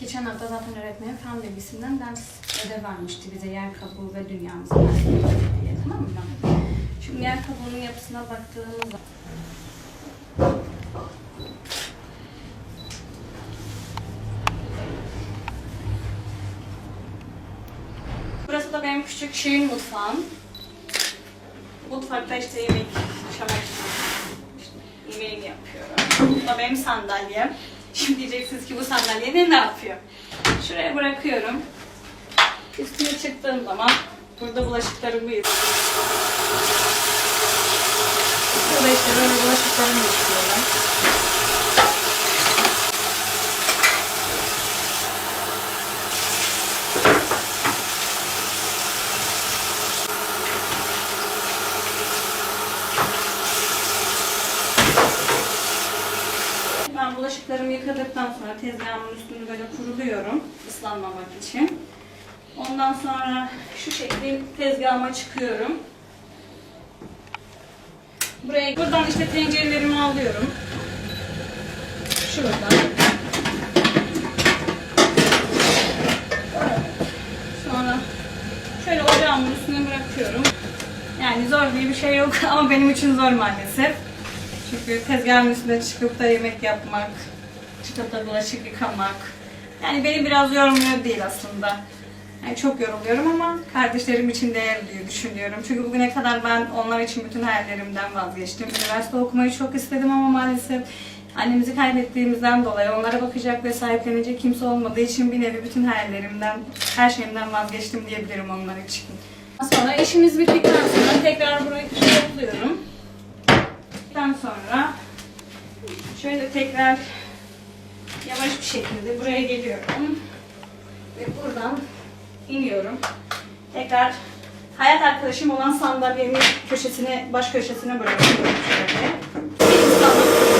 Geçen hafta zaten öğretmenim fen bilgisinden ders ödev vermişti bize yer kabuğu ve dünyamızı diye tamam mı? Şimdi yer kabuğunun yapısına baktığımız zaman Burası da benim küçük şeyin mutfağım. Mutfakta işte yemek, çamaşır, işte yemeğimi yapıyorum. Bu da benim sandalyem. Şimdi diyeceksiniz ki bu sandalyede ne yapıyor? Şuraya bırakıyorum. Üstüne çıktığım zaman burada bulaşıklarımı yıkıyorum. Burada işte böyle bulaşıklarımı yıkıyorum. Ben bulaşıklarımı yıkadıktan sonra tezgahımın üstünü böyle kuruluyorum ıslanmamak için. Ondan sonra şu şekilde tezgahıma çıkıyorum. Buraya buradan işte tencerelerimi alıyorum. Şuradan. Sonra şöyle ocağımın üstüne bırakıyorum. Yani zor diye bir şey yok ama benim için zor maalesef. Çünkü tezgahın üstüne çıkıp da yemek yapmak, çıkıp da bulaşık yıkamak. Yani beni biraz yormuyor değil aslında. Yani çok yoruluyorum ama kardeşlerim için değer diye düşünüyorum. Çünkü bugüne kadar ben onlar için bütün hayallerimden vazgeçtim. Üniversite okumayı çok istedim ama maalesef annemizi kaybettiğimizden dolayı onlara bakacak ve sahiplenecek kimse olmadığı için bir nevi bütün hayallerimden, her şeyimden vazgeçtim diyebilirim onlar için. Sonra işimiz bittikten sonra tekrar burayı topluyorum. Bittikten sonra tekrar yavaş bir şekilde buraya geliyorum. Ve buradan iniyorum. Tekrar hayat arkadaşım olan sandalyenin köşesine, baş köşesine bırakıyorum şöyle.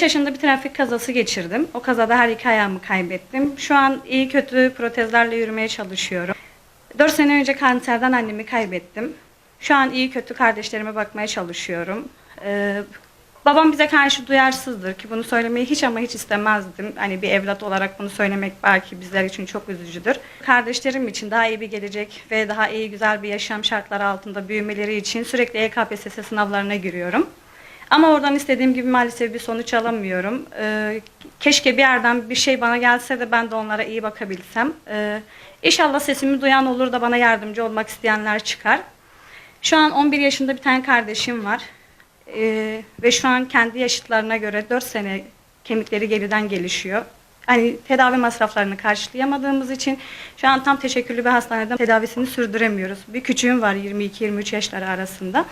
5 yaşında bir trafik kazası geçirdim. O kazada her iki ayağımı kaybettim. Şu an iyi kötü protezlerle yürümeye çalışıyorum. 4 sene önce kanserden annemi kaybettim. Şu an iyi kötü kardeşlerime bakmaya çalışıyorum. Ee, babam bize karşı duyarsızdır ki bunu söylemeyi hiç ama hiç istemezdim. Hani bir evlat olarak bunu söylemek belki bizler için çok üzücüdür. Kardeşlerim için daha iyi bir gelecek ve daha iyi güzel bir yaşam şartları altında büyümeleri için sürekli EKPSS sınavlarına giriyorum. Ama oradan istediğim gibi maalesef bir sonuç alamıyorum. Ee, keşke bir yerden bir şey bana gelse de ben de onlara iyi bakabilsem. Ee, inşallah sesimi duyan olur da bana yardımcı olmak isteyenler çıkar. Şu an 11 yaşında bir tane kardeşim var. Ee, ve şu an kendi yaşıtlarına göre 4 sene kemikleri geriden gelişiyor. Hani tedavi masraflarını karşılayamadığımız için şu an tam teşekküllü bir hastanede tedavisini sürdüremiyoruz. Bir küçüğüm var 22-23 yaşları arasında.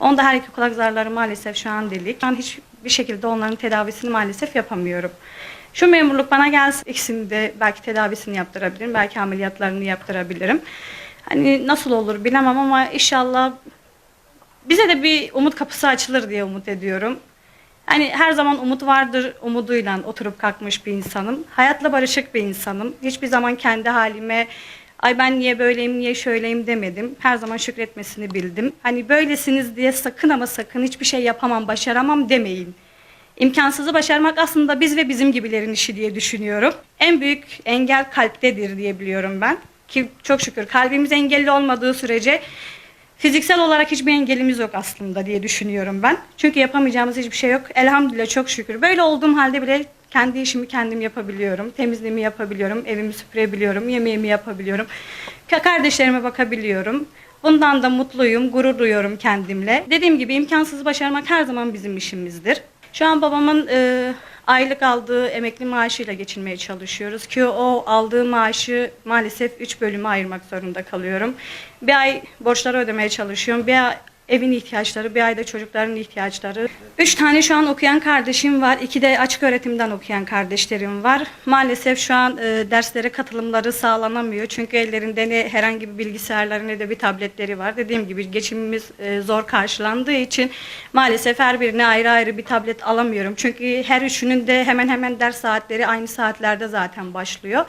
Onda her iki kulak zarları maalesef şu an delik. Ben hiçbir şekilde onların tedavisini maalesef yapamıyorum. Şu memurluk bana gelsin ikisini de belki tedavisini yaptırabilirim. Belki ameliyatlarını yaptırabilirim. Hani nasıl olur bilemem ama inşallah bize de bir umut kapısı açılır diye umut ediyorum. Hani her zaman umut vardır umuduyla oturup kalkmış bir insanım. Hayatla barışık bir insanım. Hiçbir zaman kendi halime ay ben niye böyleyim, niye şöyleyim demedim. Her zaman şükretmesini bildim. Hani böylesiniz diye sakın ama sakın hiçbir şey yapamam, başaramam demeyin. İmkansızı başarmak aslında biz ve bizim gibilerin işi diye düşünüyorum. En büyük engel kalptedir diye biliyorum ben. Ki çok şükür kalbimiz engelli olmadığı sürece fiziksel olarak hiçbir engelimiz yok aslında diye düşünüyorum ben. Çünkü yapamayacağımız hiçbir şey yok. Elhamdülillah çok şükür. Böyle olduğum halde bile kendi işimi kendim yapabiliyorum. Temizliğimi yapabiliyorum. Evimi süpürebiliyorum. Yemeğimi yapabiliyorum. Ka- Kardeşlerime bakabiliyorum. Bundan da mutluyum, gurur duyuyorum kendimle. Dediğim gibi imkansızı başarmak her zaman bizim işimizdir. Şu an babamın e, aylık aldığı emekli maaşıyla geçinmeye çalışıyoruz ki o aldığı maaşı maalesef 3 bölüme ayırmak zorunda kalıyorum. Bir ay borçları ödemeye çalışıyorum. Bir ay evin ihtiyaçları, bir ayda çocukların ihtiyaçları. Üç tane şu an okuyan kardeşim var. İki de açık öğretimden okuyan kardeşlerim var. Maalesef şu an e, derslere katılımları sağlanamıyor. Çünkü ellerinde ne herhangi bir bilgisayarları ne de bir tabletleri var. Dediğim gibi geçimimiz e, zor karşılandığı için maalesef her birine ayrı ayrı bir tablet alamıyorum. Çünkü her üçünün de hemen hemen ders saatleri aynı saatlerde zaten başlıyor.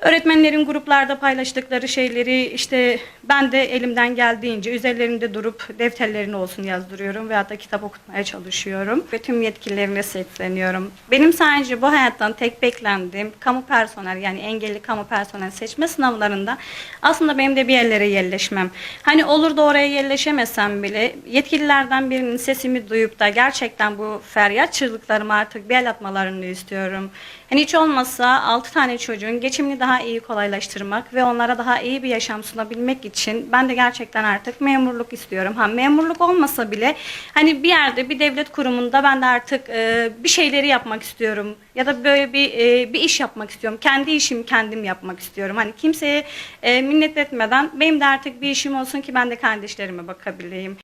Öğretmenlerin gruplarda paylaştıkları şeyleri işte ben de elimden geldiğince üzerlerinde durup defterlerini olsun yazdırıyorum veyahut da kitap okutmaya çalışıyorum. Ve tüm yetkililerine sesleniyorum. Benim sadece bu hayattan tek beklendiğim kamu personel yani engelli kamu personel seçme sınavlarında aslında benim de bir yerlere yerleşmem. Hani olur da oraya yerleşemesem bile yetkililerden birinin sesimi duyup da gerçekten bu feryat çığlıklarımı artık bir el atmalarını istiyorum. Hani hiç olmazsa 6 tane çocuğun geçimini daha iyi kolaylaştırmak ve onlara daha iyi bir yaşam sunabilmek için ben de gerçekten artık memurluk istiyorum. Ha memurluk olmasa bile hani bir yerde bir devlet kurumunda ben de artık e, bir şeyleri yapmak istiyorum ya da böyle bir e, bir iş yapmak istiyorum. Kendi işimi kendim yapmak istiyorum. Hani kimseye e, minnet etmeden benim de artık bir işim olsun ki ben de kardeşlerime bakabileyim.